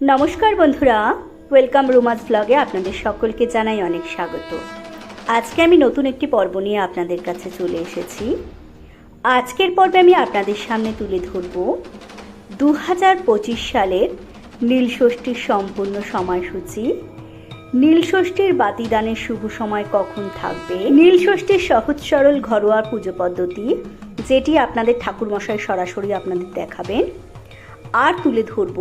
নমস্কার বন্ধুরা ওয়েলকাম রুমাজ ব্লগে আপনাদের সকলকে জানাই অনেক স্বাগত। আজকে আমি নতুন একটি পর্ব নিয়ে আপনাদের কাছে চলে এসেছি। আজকের পর্বে আমি আপনাদের সামনে তুলে ধরব দু হাজার পঁচিশ সালের নীলষষ্ঠীর সম্পূর্ণ সময়সূচি। নীলষষ্ঠীর বাতিদানের শুভ সময় কখন থাকবে? নীলষষ্ঠীর সহজ সরল ঘরোয়া পুজো পদ্ধতি, যেটি আপনাদের ঠাকুরমশাই সরাসরি আপনাদের দেখাবেন। আর তুলে ধরব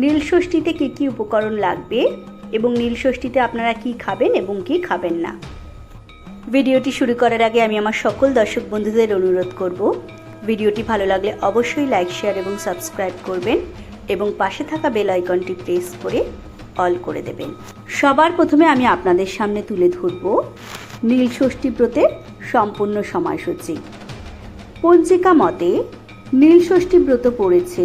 নীলষষ্ঠীতে কী কী উপকরণ লাগবে এবং নীলষষ্ঠীতে আপনারা কি খাবেন এবং কি খাবেন না? ভিডিওটি শুরু করার আগে আমি আমার সকল দর্শক বন্ধুদের অনুরোধ করব, ভিডিওটি ভালো লাগলে অবশ্যই লাইক, শেয়ার এবং সাবস্ক্রাইব করবেন এবং পাশে থাকা বেল আইকনটি প্রেস করে অল করে দেবেন। সবার প্রথমে আমি আপনাদের সামনে তুলে ধরব নীলষষ্ঠী ব্রতের সম্পূর্ণ সময়সূচি। পঞ্জিকা মতে নীলষষ্ঠী ব্রত পড়েছে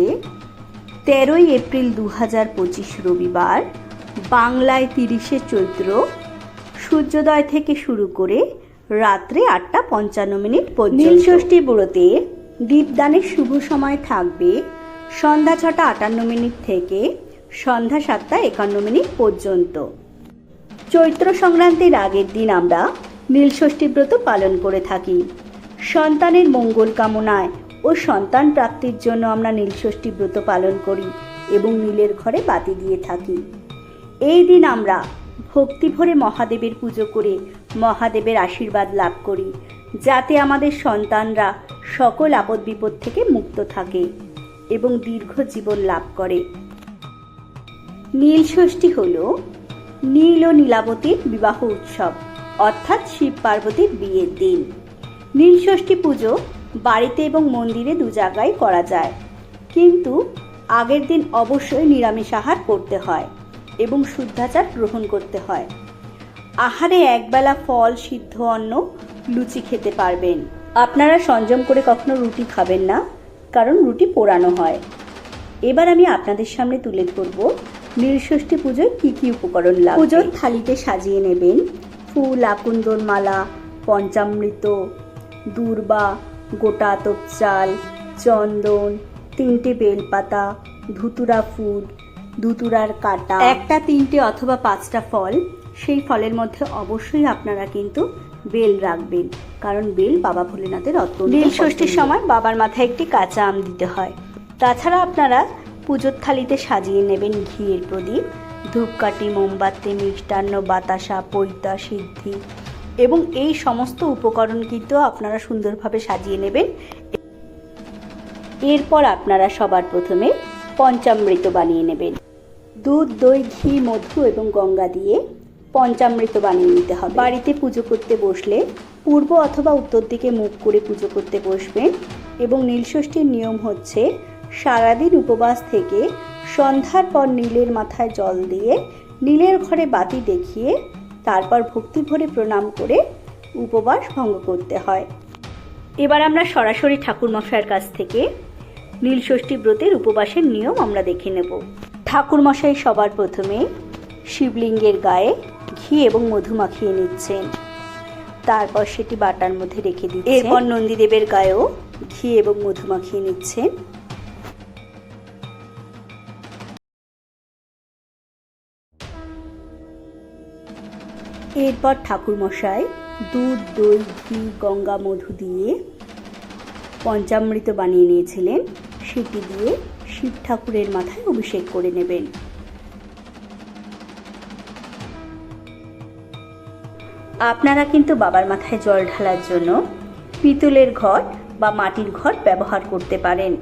তেরোই এপ্রিল দু হাজার পঁচিশ রবিবার বাংলায় তিরিশে চৈত্র সূর্যোদয় থেকে শুরু করে রাত্রে আটটা পঞ্চান্ন মিনিট পর্যন্ত। নীলষষ্ঠী ব্রতে দীপদানের শুভ সময় থাকবে সন্ধ্যা ছটা আটান্ন মিনিট থেকে সন্ধ্যা সাতটা একান্ন মিনিট পর্যন্ত। চৈত্র সংক্রান্তির আগের দিন আমরা নীলষষ্ঠী ব্রত পালন করে থাকি। সন্তানের মঙ্গল কামনায় ও সন্তান প্রাপ্তির জন্য আমরা নীলষষ্ঠী ব্রত পালন করি এবং নীলের ঘরে বাতি দিয়ে থাকি। এই দিন আমরা ভক্তি ভরে মহাদেবের পুজো করে মহাদেবের আশীর্বাদ লাভ করি, যাতে আমাদের সন্তানরা সকল আপদ বিপদ থেকে মুক্ত থাকে এবং দীর্ঘ জীবন লাভ করে। নীলষষ্ঠী হল নীল ও নীলাবতীর বিবাহ উৎসব, অর্থাৎ শিব পার্বতীর বিয়ের দিন। নীলষষ্ঠী পুজো বাড়িতে এবং মন্দিরে দু জায়গায় করা যায়। কিন্তু আগের দিন অবশ্যই নিরামিষ আহার করতে হয় এবং শুদ্ধাচার গ্রহণ করতে হয়। আহারে একবেলা ফল, সিদ্ধ অন্ন, লুচি খেতে পারবেন। আপনারা সংযম করে কখনো রুটি খাবেন না, কারণ রুটি পোড়ানো হয়। এবার আমি আপনাদের সামনে তুলে ধরব নীলষষ্ঠী পুজোয় কী কী উপকরণ লাগবে। পুজোর থালিতে সাজিয়ে নেবেন ফুল আকুন্দর মালা পঞ্চামৃত, দূর্বা গোটা আতপ চাল চন্দন তিনটে বেলপাতা ধুতুরা ফুল ধুতুরার কাটা একটা তিনটে অথবা পাঁচটা ফল সেই ফলের মধ্যে অবশ্যই আপনারা কিন্তু বেল রাখবেন। কারণ বেল বাবা ভোলেনাথের অত্যন্ত বেল ষষ্ঠীর সময় বাবার মাথায় একটি কাঁচা আম দিতে হয়। তাছাড়া আপনারা পুজোর থালিতে সাজিয়ে নেবেন ঘিয়ের প্রদীপ ধূপকাঠি মোমবাতি মিষ্টান্ন বাতাসা পৈতা সিদ্ধি এবং এই সমস্ত উপকরণ কিন্তু আপনারা সুন্দরভাবে সাজিয়ে নেবেন। এরপর আপনারা সবার প্রথমে পঞ্চামৃত বানিয়ে নেবেন। দুধ, দই, ঘি, মধু এবং গঙ্গা দিয়ে পঞ্চামৃত বানিয়ে নিতে হবে। বাড়িতে পুজো করতে বসলে পূর্ব অথবা উত্তর দিকে মুখ করে পুজো করতে বসবেন এবং নীলষষ্ঠীর নিয়ম হচ্ছে সারাদিন উপবাস থেকে সন্ধ্যার পর নীলের মাথায় জল দিয়ে নীলের ঘরে বাতি দেখিয়ে তারপর ভক্তি ভরে প্রণাম করে উপবাস ভঙ্গ করতে হয়। এবার আমরা সরাসরি ঠাকুরমশাইয়ের কাছ থেকে নীলষষ্ঠী ব্রতের উপবাসের নিয়ম আমরা দেখে নেব। ঠাকুরমশাই সবার প্রথমে শিবলিঙ্গের গায়ে ঘি এবং মধু মাখিয়ে নিচ্ছেন। তারপর সেটি বাটার মধ্যে রেখে দিচ্ছেন। এরপর নন্দীদেবের গায়েও ঘি এবং মধু মাখিয়ে নিচ্ছেন। এরপর ঠাকুরমশাই দুধ, দই, ঘি, গঙ্গা, মধু দিয়ে পঞ্চামৃত বানিয়ে নিয়েছিলেন। সেটি দিয়ে শিব ঠাকুরের মাথায় অভিষেক করে নেবেন। আপনারা কিন্তু বাবার মাথায় জল ঢালার জন্য পিতলের ঘট বা মাটির ঘট ব্যবহার করতে পারেন।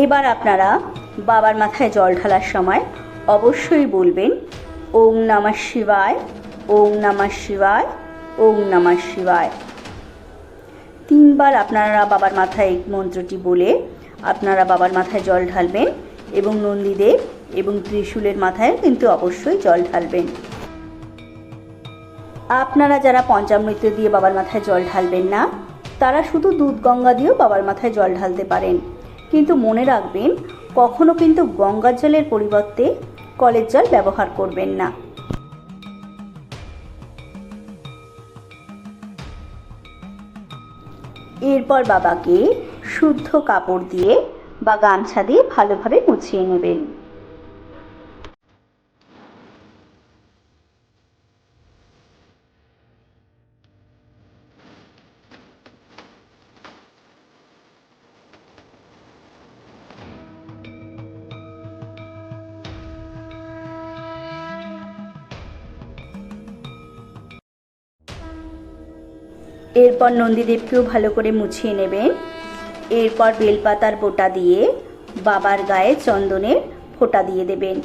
এবার আপনারা বাবার মাথায় জল ঢালার সময় অবশ্যই বলবেন, ওম নমঃ শিবায়, ওম নমঃ শিবায়, ওম নমঃ শিবায়। তিনবার আপনারা বাবার মাথায় এই মন্ত্রটি বলে আপনারা বাবার মাথায় জল ঢালবেন এবং নন্দীদেব এবং ত্রিশূলের মাথায় কিন্তু অবশ্যই জল ঢালবেন। আপনারা যারা পঞ্চামৃত দিয়ে বাবার মাথায় জল ঢালবেন না, তারা শুধু দুধ গঙ্গা দিয়েও বাবার মাথায় জল ঢালতে পারেন। কিন্তু মনে রাখবেন কখনও কিন্তু গঙ্গার জলের পরিবর্তে কলের জল ব্যবহার করবেন না। এরপর বাবাকে শুদ্ধ কাপড় দিয়ে বা গামছা দিয়ে ভালোভাবে মুছিয়ে নেবেন। এরপর নন্দীদেবকেও ভালো করে মুছিয়ে নেবেন এরপর বেলপাতার বোটা দিয়ে বাবার গায়ে চন্দনের ফোঁটা দিয়ে দেবেন।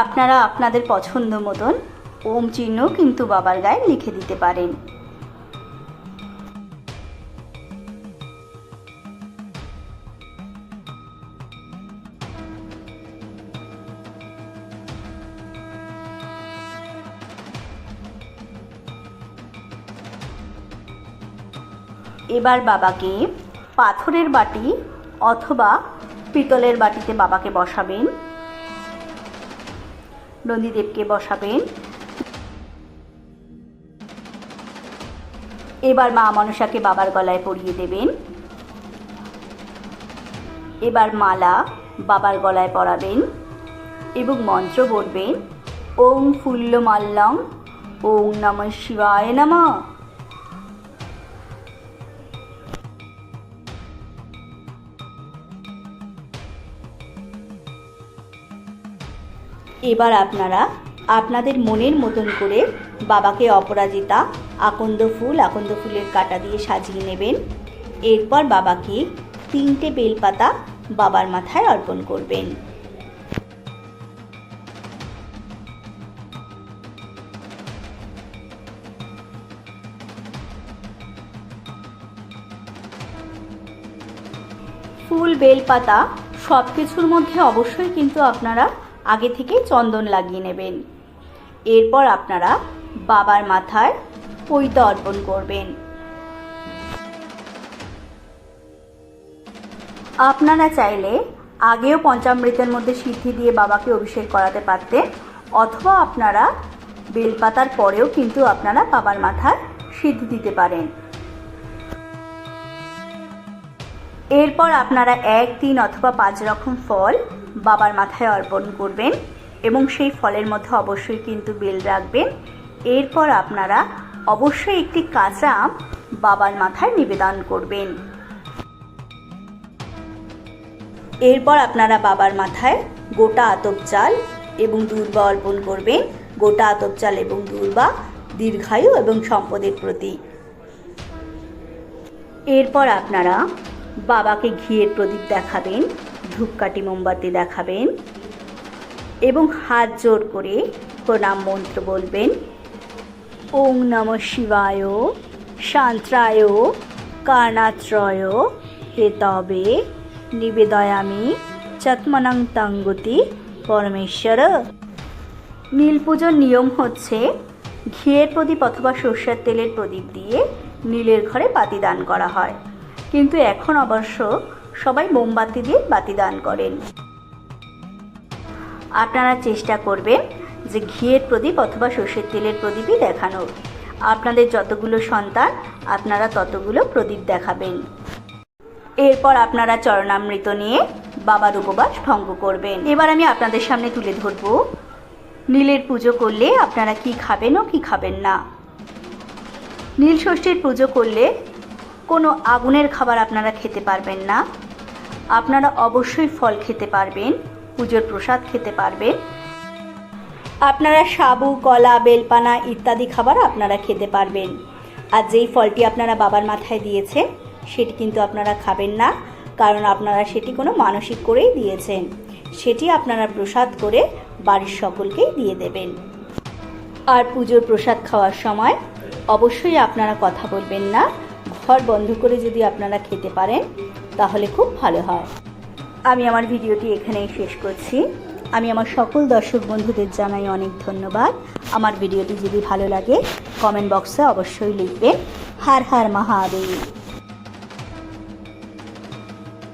আপনারা আপনাদের পছন্দ মতন ওম চিহ্ন কিন্তু বাবার গায়ে লিখে দিতে পারেন। এবার বাবাকে পাথরের বাটি অথবা পিতলের বাটিতে বাবাকে বসাবেন। নন্দীদেবকে বসাবেন। এবার মা মনসাকে বাবার গলায় পরিয়ে দেবেন। এবার মালা বাবার গলায় পরাবেন এবং মন্ত্র বলবেন ওং ফুল্ল মাল্লং ওং নম শিবায় নমঃ। এবার আপনারা আপনাদের মনের মতন করে বাবাকে অপরাজিতা, আকন্দ ফুল, আকন্দ ফুলের কাটা দিয়ে সাজিয়ে নেবেন। এরপর বাবাকে তিনটে বেলপাতা বাবার মাথায় অর্পণ করবেন। ফুল, বেলপাতা সব কিছুর মধ্যে অবশ্যই কিন্তু আপনারা আগে থেকে চন্দন লাগিয়ে নেবেন। এরপর আপনারা বাবার মাথায় পৈতা অর্পণ করবেন। আপনারা চাইলে আগেও পঞ্চামৃতের মধ্যে সিদ্ধি দিয়ে বাবাকে অভিষেক করাতে পারতেন, অথবা আপনারা বেলপাতার পরেও কিন্তু আপনারা বাবার মাথায় সিদ্ধি দিতে পারেন। এরপর আপনারা এক, তিন অথবা পাঁচ রকম ফল বাবার মাথায় অর্পণ করবেন এবং সেই ফলের মধ্যে অবশ্যই কিন্তু বেল রাখবেন। এরপর আপনারা অবশ্যই একটি কাঁচা আম বাবার মাথায় নিবেদন করবেন। এরপর আপনারা বাবার মাথায় গোটা আতপ চাল এবং দূর্বা অর্পণ করবেন। গোটা আতপ চাল এবং দূর্বা দীর্ঘায়ু এবং সম্পদের প্রতীক এরপর আপনারা বাবাকে ঘিয়ের প্রদীপ দেখাবেন। ধূপকাঠি মোমবাতি দেখাবেন এবং হাত জোর করে প্রণাম মন্ত্র বলবেন। ওং নম শিবায়, শান্ত্রায়, কার্ণাত্রয়। হেতবে নিবেদয়ামি চত্মনাং তঙ্গতি পরমেশ্বর। নীল পুজোর নিয়ম হচ্ছে ঘিয়ের প্রদীপ অথবা সর্ষের তেলের প্রদীপ দিয়ে নীলের ঘরে বাতি দান করা হয়। কিন্তু এখন অবশ্য সবাই মোমবাতি দিয়ে বাতি দান করেন। আপনারা চেষ্টা করবেন যে ঘিয়ের প্রদীপ অথবা সর্ষের তেলের প্রদীপই দেখানোর। আপনাদের যতগুলো সন্তান, আপনারা ততগুলো প্রদীপ দেখাবেন। এরপর আপনারা চরণামৃত নিয়ে বাবার উপবাস ভঙ্গ করবেন। এবার আমি আপনাদের সামনে তুলে ধরব। নীলের পুজো করলে আপনারা কি খাবেন ও কি খাবেন না। নীল ষষ্ঠীর পুজো করলে কোনো আগুনের খাবার আপনারা খেতে পারবেন না। আপনারা অবশ্যই ফল খেতে পারবেন, পুজোর প্রসাদ খেতে পারবেন। আপনারা সাবু, কলা, বেলপানা ইত্যাদি খাবার আপনারা খেতে পারবেন। আর যেই ফলটি আপনারা বাবার মাথায় দিয়েছেন সেটি কিন্তু আপনারা খাবেন না, কারণ আপনারা সেটি কোনো মানসিক করেই দিয়েছেন। সেটি আপনারা প্রসাদ করে বাড়ির সকলকেই দিয়ে দেবেন। আর পুজোর প্রসাদ খাওয়ার সময় অবশ্যই আপনারা কথা বলবেন না। ঘর বন্ধ করে যদি আপনারা খেতে পারেন তাহলে খুব ভালো হয়। আমি আমার ভিডিওটি এখানেই শেষ করছি। আমি আমার সকল দর্শক বন্ধুদের জানাই অনেক ধন্যবাদ। আমার ভিডিওটি যদি ভালো লাগে কমেন্ট বক্সে অবশ্যই লিখবেন। হার হার মহাদেব।